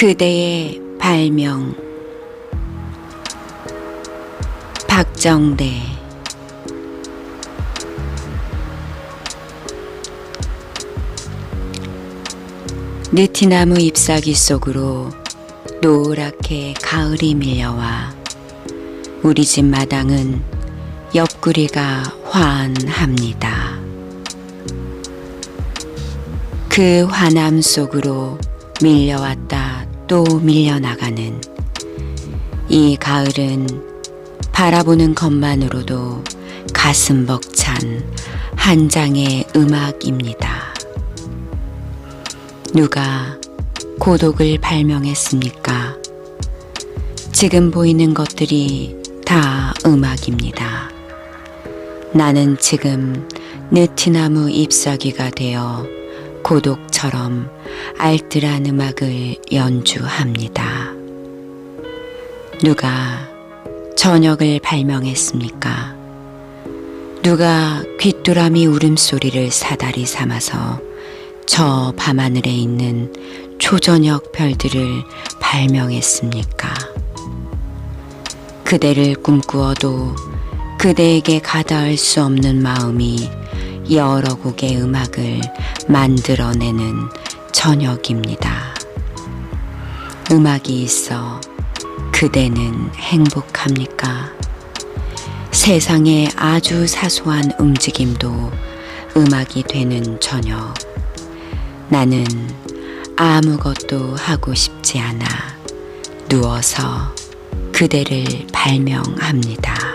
그대의 발명. 박정대. 느티나무 잎사귀 속으로 노랗게 가을이 밀려와 우리 집 마당은 옆구리가 환합니다. 그 환함 속으로 밀려왔다 또 밀려나가는 이 가을은 바라보는 것만으로도 가슴 벅찬 한 장의 음악입니다. 누가 고독을 발명했습니까? 지금 보이는 것들이 다 음악입니다. 나는 지금 느티나무 잎사귀가 되어 고독처럼 알뜰한 음악을 연주합니다. 누가 저녁을 발명했습니까? 누가 귀뚜라미 울음소리를 사다리 삼아서 저 밤하늘에 있는 초저녁 별들을 발명했습니까? 그대를 꿈꾸어도 그대에게 가닿을 수 없는 마음이 여러 곡의 음악을 만들어내는 저녁입니다. 음악이 있어 그대는 행복합니까? 세상의 아주 사소한 움직임도 음악이 되는 저녁. 나는 아무것도 하고 싶지 않아 누워서 그대를 발명합니다.